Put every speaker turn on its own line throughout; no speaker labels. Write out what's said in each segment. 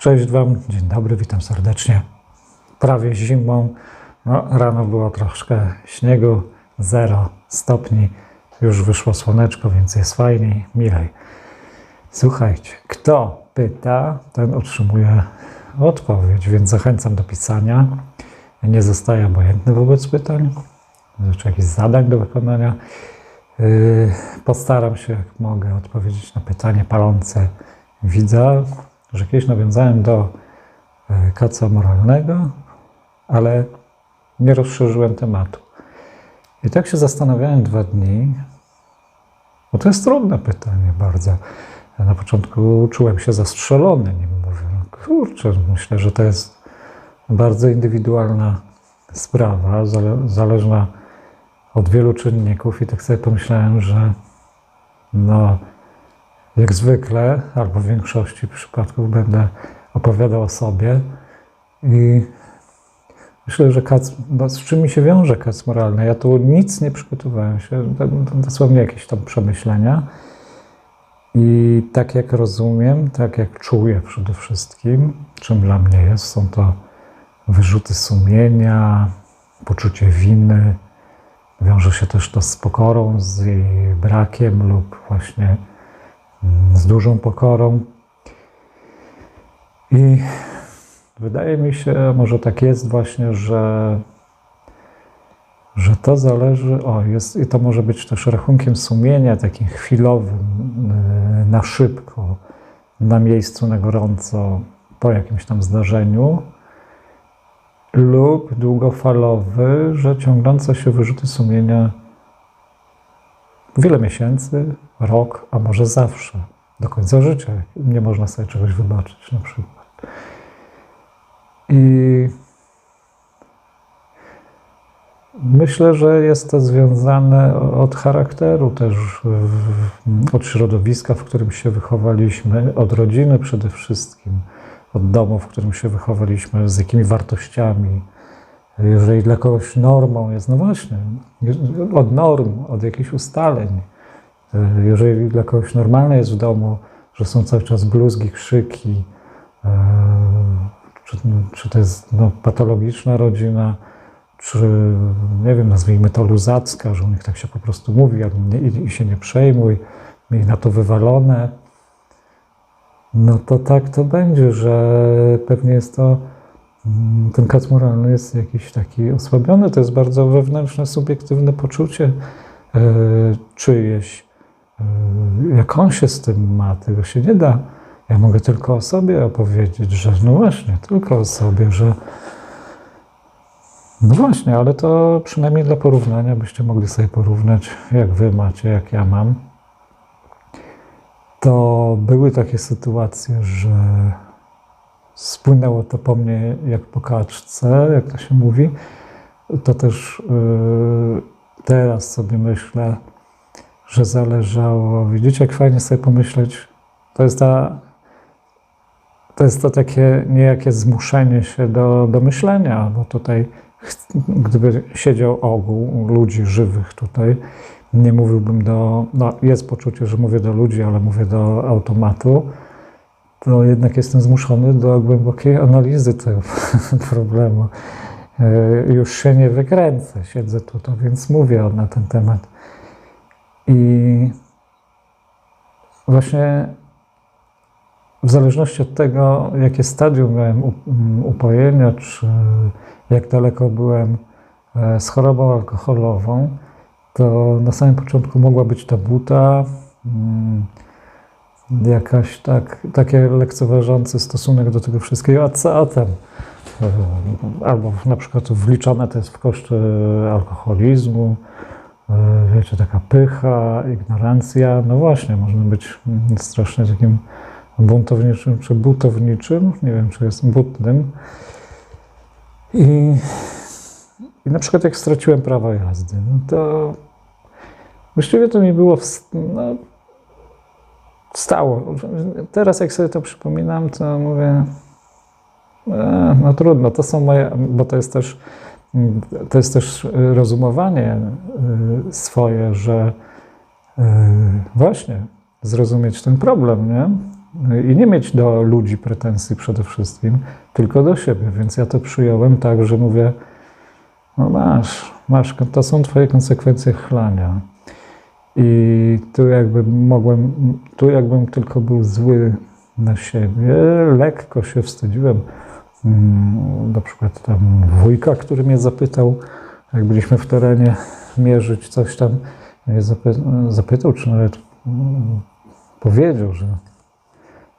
Cześć Wam, dzień dobry, witam serdecznie. Prawie zimą, no, rano było troszkę śniegu, 0 stopni, już wyszło słoneczko, więc jest fajniej, milej. Słuchajcie, kto pyta, ten otrzymuje odpowiedź, więc zachęcam do pisania. Nie zostaję obojętny wobec pytań, czy jakichś zadań do wykonania. Yy, Postaram się, jak mogę, odpowiedzieć na pytanie palące widza, że kiedyś nawiązałem do e, kaca moralnego, ale nie rozszerzyłem tematu. I tak się zastanawiałem dwa dni, bo to jest trudne pytanie bardzo. Ja na początku czułem się zastrzelony, nim mówię, no kurczę, myślę, że to jest bardzo indywidualna sprawa, zale- zależna od wielu czynników i tak sobie pomyślałem, że no, jak zwykle, albo w większości przypadków będę opowiadał o sobie. I myślę, że kac, z czym mi się wiąże kac moralny? Ja tu nic nie przygotowałem się, dosłownie jakieś tam przemyślenia. I tak jak rozumiem, tak jak czuję przede wszystkim, czym dla mnie jest, są to wyrzuty sumienia, poczucie winy, wiąże się też to z pokorą, z jej brakiem lub właśnie z dużą pokorą. I wydaje mi się, może tak jest właśnie, że, że to zależy, o jest, i to może być też rachunkiem sumienia, takim chwilowym, yy, na szybko, na miejscu, na gorąco, po jakimś tam zdarzeniu, lub długofalowy, że ciągnące się wyrzuty sumienia wiele miesięcy, rok, a może zawsze, do końca życia. Nie można sobie czegoś wybaczyć na przykład. I myślę, że jest to związane od charakteru też, od środowiska, w którym się wychowaliśmy, od rodziny przede wszystkim, od domu, w którym się wychowaliśmy, z jakimi wartościami. Jeżeli dla kogoś normą jest, no właśnie, od norm, od jakichś ustaleń. Jeżeli dla kogoś normalne jest w domu, że są cały czas bluzgi, krzyki, e, czy, czy to jest no, patologiczna rodzina, czy nie wiem, nazwijmy to luzacka, że u nich tak się po prostu mówi, i, się nie przejmuj, miej na to wywalone, no to tak to będzie, że pewnie jest to, ten kac moralny jest jakiś taki osłabiony, to jest bardzo wewnętrzne, subiektywne poczucie e, czyjeś. E, jak on się z tym ma, tego się nie da. Ja mogę tylko o sobie opowiedzieć, że no właśnie, tylko o sobie, że no właśnie, ale to przynajmniej dla porównania, byście mogli sobie porównać, jak wy macie, jak ja mam. To były takie sytuacje, że spłynęło to po mnie jak po kaczce, jak to się mówi. To też yy, teraz sobie myślę, że zależało. Widzicie, jak fajnie sobie pomyśleć. To jest ta. To jest to takie niejakie zmuszenie się do, do myślenia, bo tutaj, gdyby siedział ogół ludzi żywych tutaj, nie mówiłbym do. No, jest poczucie, że mówię do ludzi, ale mówię do automatu, to jednak jestem zmuszony do głębokiej analizy tego problemu. E, Już się nie wykręcę, siedzę tutaj, więc mówię na ten temat. I właśnie w zależności od tego, jakie stadium miałem u- m, upojenia, czy jak daleko byłem e, z chorobą alkoholową, to na samym początku mogła być ta buta, mm, jakaś tak, takie lekceważący stosunek do tego wszystkiego, a co a? E, Albo na przykład wliczane to jest w koszty alkoholizmu, e, wiecie, taka pycha, ignorancja. No właśnie, można być strasznie takim buntowniczym czy butowniczym, nie wiem, czy jest butnym. I, i na przykład jak straciłem prawo jazdy, no to właściwie to mi było wst- no, stało. Teraz jak sobie to przypominam, to mówię, e, no trudno, to są moje, bo to jest też, to jest też rozumowanie y, swoje, że y, właśnie zrozumieć ten problem, nie? i nie mieć do ludzi pretensji przede wszystkim, tylko do siebie. Więc ja to przyjąłem tak, że mówię, no masz, masz, to są twoje konsekwencje chlania. I tu jakby mogłem, tu jakbym tylko był zły na siebie, lekko się wstydziłem. Mm, Na przykład tam wujka, który mnie zapytał, jak byliśmy w terenie mierzyć coś tam, mnie zapy- zapytał, czy nawet mm, powiedział, że,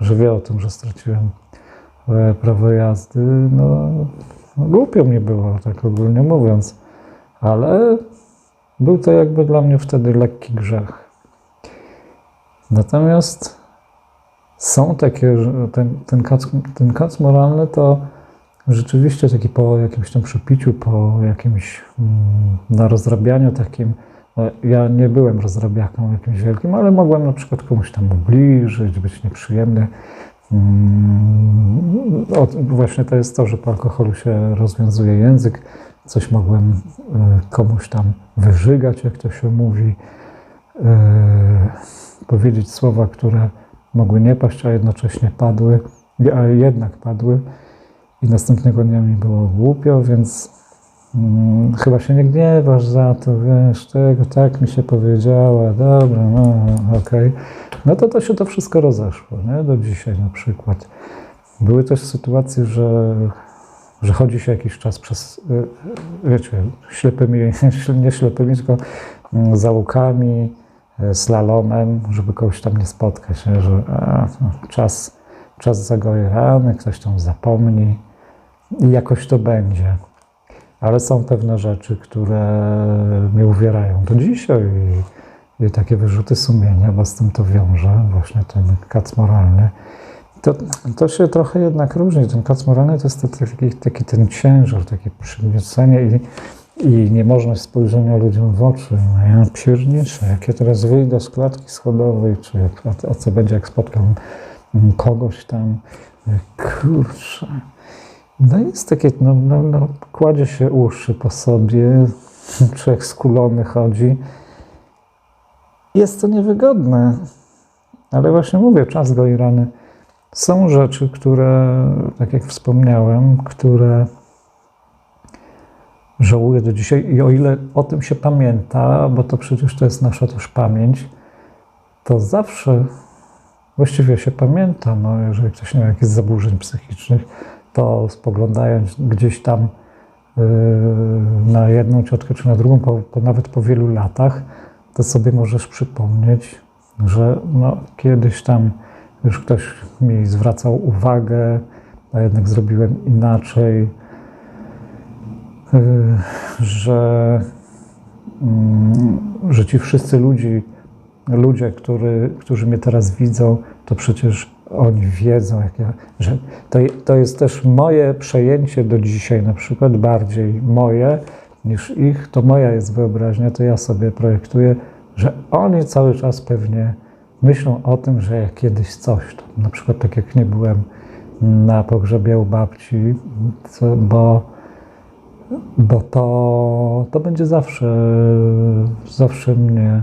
że wie o tym, że straciłem e, prawo jazdy. No, no głupio mi było, tak ogólnie mówiąc, ale był to jakby dla mnie wtedy lekki grzech. Natomiast są takie, ten, ten, kac, ten kac moralny to rzeczywiście taki po jakimś tam przepiciu, po jakimś mm, na rozrabianiu takim. no, Ja nie byłem rozrabiaką jakimś wielkim, ale mogłem na przykład komuś tam ubliżyć, być nieprzyjemny. Mm, właśnie to jest to, że po alkoholu się rozwiązuje język. Coś mogłem y, komuś tam wyżygać, jak to się mówi. Y, powiedzieć słowa, które mogły nie paść, a jednocześnie padły, a jednak padły. I następnego dnia mi było głupio, więc mm, chyba się nie gniewasz za to, wiesz, tego tak mi się powiedziała, dobra, no okej. No to to się to wszystko rozeszło, nie? Do dzisiaj na przykład. Były też sytuacje, że, że chodzi się jakiś czas przez, y, wiecie, ślepymi, nie ślepymi, tylko mm, załukami, y, slalomem, żeby kogoś tam nie spotkać, nie? że a, no, czas, czas zagoje rany, ktoś tam zapomni i jakoś to będzie. Ale są pewne rzeczy, które mnie uwierają do dzisiaj i, i takie wyrzuty sumienia, bo z tym to wiąże, właśnie ten kac moralny. To, to się trochę jednak różni. Ten kac moralny to jest taki, taki ten ciężar, takie przygniecenie i, i niemożność spojrzenia ludziom w oczy. No ja pierniczę, jak ja teraz wyjdę z klatki schodowej, czy a, a co będzie, jak spotkam kogoś tam, kurczę. No jest takie, no, no, no, kładzie się uszy po sobie, człowiek skulony chodzi. Jest to niewygodne, ale właśnie mówię, czas goi rany. Są rzeczy, które, tak jak wspomniałem, które żałuję do dzisiaj i o ile o tym się pamięta, bo to przecież to jest nasza też pamięć, to zawsze właściwie się pamięta, no, jeżeli ktoś nie ma jakichś zaburzeń psychicznych, to spoglądając gdzieś tam yy, na jedną ciotkę czy na drugą, po, po, nawet po wielu latach, to sobie możesz przypomnieć, że no, kiedyś tam już ktoś mi zwracał uwagę, a jednak zrobiłem inaczej, yy, że, yy, że ci wszyscy ludzi, ludzie, który, którzy mnie teraz widzą, to przecież oni wiedzą, jak ja, że to, to jest też moje przejęcie do dzisiaj, na przykład bardziej moje niż ich, to moja jest wyobraźnia, to ja sobie projektuję, że oni cały czas pewnie myślą o tym, że jak kiedyś coś tam, na przykład tak jak nie byłem na pogrzebie u babci, bo, bo to, to będzie zawsze, zawsze mnie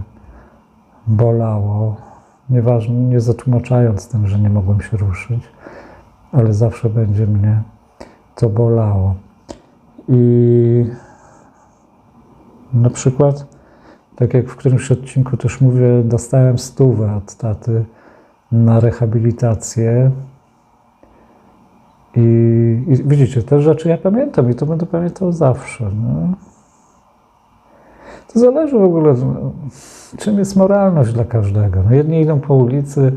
bolało nieważne, nie zatłumaczając tym, że nie mogłem się ruszyć, ale zawsze będzie mnie to bolało. I na przykład, tak jak w którymś odcinku też mówię, dostałem stówę od taty na rehabilitację. I, I, widzicie, te rzeczy ja pamiętam i to będę pamiętał zawsze. No. To zależy w ogóle, czym jest moralność dla każdego. No jedni idą po ulicy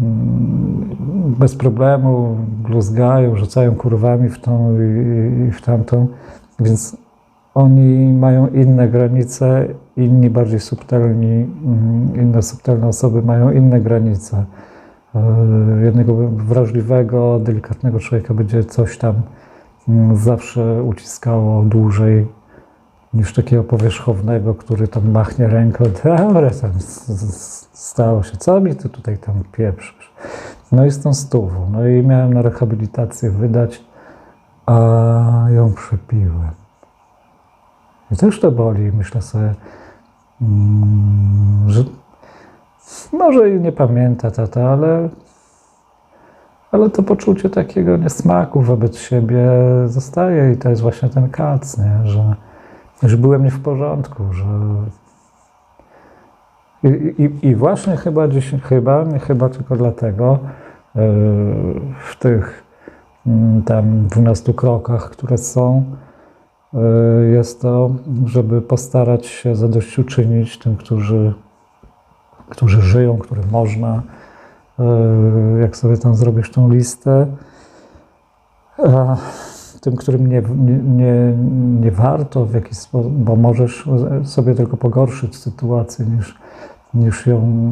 mm, bez problemu, bluzgają, rzucają kurwami w tą i, i w tamtą, więc oni mają inne granice, inni bardziej subtelni, mm, inne subtelne osoby mają inne granice. E, jednego wrażliwego, delikatnego człowieka będzie coś tam mm, zawsze uciskało dłużej niż takiego powierzchownego, który tam machnie ręką, dobra, tam stało się, co mi ty tutaj tam pieprzysz? No i z tą stówą, no i miałem na rehabilitację wydać, a ją przepiłem. I też to boli, myślę sobie, mm, że może i nie pamięta tata, ale ale to poczucie takiego niesmaku wobec siebie zostaje i to jest właśnie ten kac, nie? Że, że byłem nie w porządku, że i, i, I właśnie chyba dziś, chyba, nie chyba tylko dlatego, yy, w tych mm, tam 12 krokach, które są, yy, jest to, żeby postarać się zadośćuczynić tym, którzy, którzy żyją, którym można. Yy, Jak sobie tam zrobisz tą listę, a tym, którym nie, nie, nie, warto w jakiś sposób, bo możesz sobie tylko pogorszyć sytuację niż, niż ją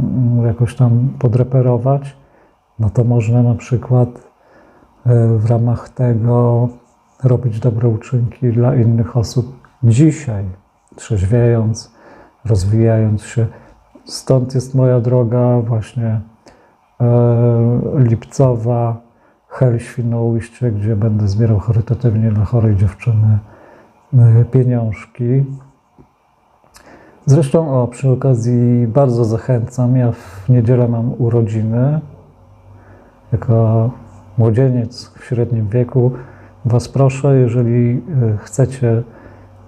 jakoś tam podreperować, no to można na przykład e, w ramach tego robić dobre uczynki dla innych osób dzisiaj, trzeźwiejąc, rozwijając się. Stąd jest moja droga właśnie e, lipcowa, Hel Świnoujście, gdzie będę zbierał charytatywnie dla chorej dziewczyny e, pieniążki. Zresztą, o, przy okazji bardzo zachęcam. Ja w niedzielę mam urodziny. Jako młodzieniec w średnim wieku Was proszę, jeżeli e, chcecie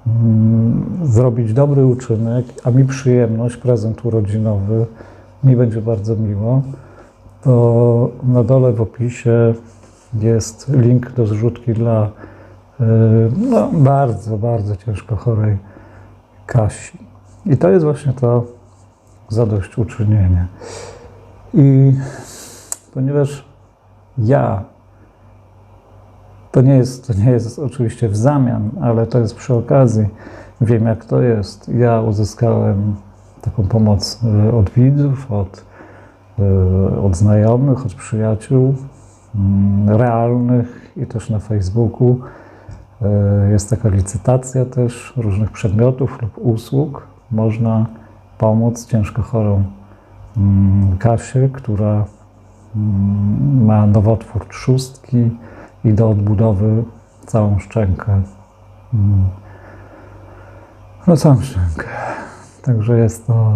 mm, zrobić dobry uczynek, a mi przyjemność, prezent urodzinowy, mi będzie bardzo miło, to na dole w opisie jest link do zrzutki dla e, no, bardzo, bardzo ciężko chorej Kasi. I to jest właśnie to zadośćuczynienie. I ponieważ ja, to nie jest, to nie jest oczywiście w zamian, ale to jest przy okazji, wiem jak to jest. Ja uzyskałem taką pomoc e, od widzów, od, e, od znajomych, od przyjaciół mm, realnych i też na Facebooku. E, Jest taka licytacja też różnych przedmiotów lub usług. Można pomóc ciężko chorą mm, Kasię, która mm, ma nowotwór trzustki i do odbudowy całą szczękę. Mm. No całą szczękę. Także jest to,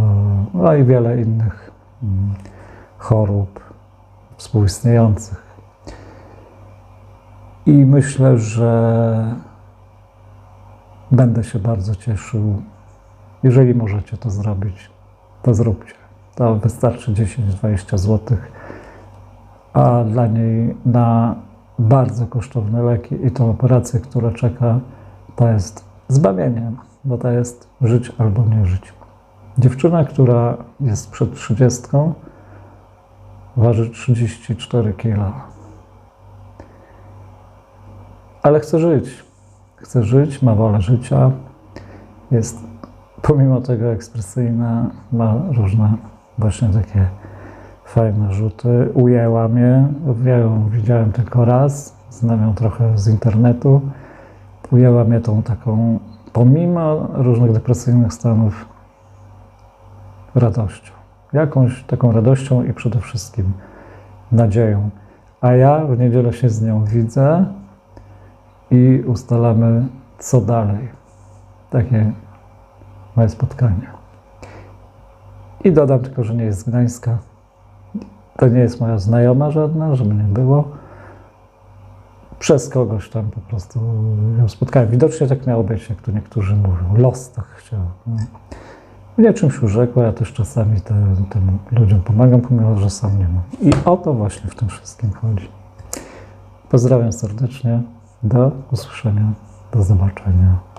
no i wiele innych mm, chorób współistniejących. I myślę, że będę się bardzo cieszył, jeżeli możecie to zrobić, to zróbcie. To wystarczy 10-20 zł, a dla niej na bardzo kosztowne leki i tą operację, która czeka, to jest zbawienie, bo to jest żyć albo nie żyć. Dziewczyna, która jest przed 30, waży 34 kg. Ale chce żyć. Chce żyć, ma wolę życia. Jest pomimo tego ekspresyjna, ma różne właśnie takie fajne rzuty. Ujęła mnie. Ja ją widziałem tylko raz. Znam ją trochę z internetu. Ujęła mnie tą taką, pomimo różnych depresyjnych stanów, radością. Jakąś taką radością i przede wszystkim nadzieją. A ja w niedzielę się z nią widzę i ustalamy, co dalej. Takie moje spotkanie. I dodam tylko, że nie jest z Gdańska. To nie jest moja znajoma żadna, żeby nie było. Przez kogoś tam po prostu ją spotkałem. Widocznie tak miało być, jak tu niektórzy mówią. Los tak chciał. No. Mnie czymś urzekła, ja też czasami tym ludziom pomagam, pomimo że sam nie mam. I o to właśnie w tym wszystkim chodzi. Pozdrawiam serdecznie. Do usłyszenia. Do zobaczenia.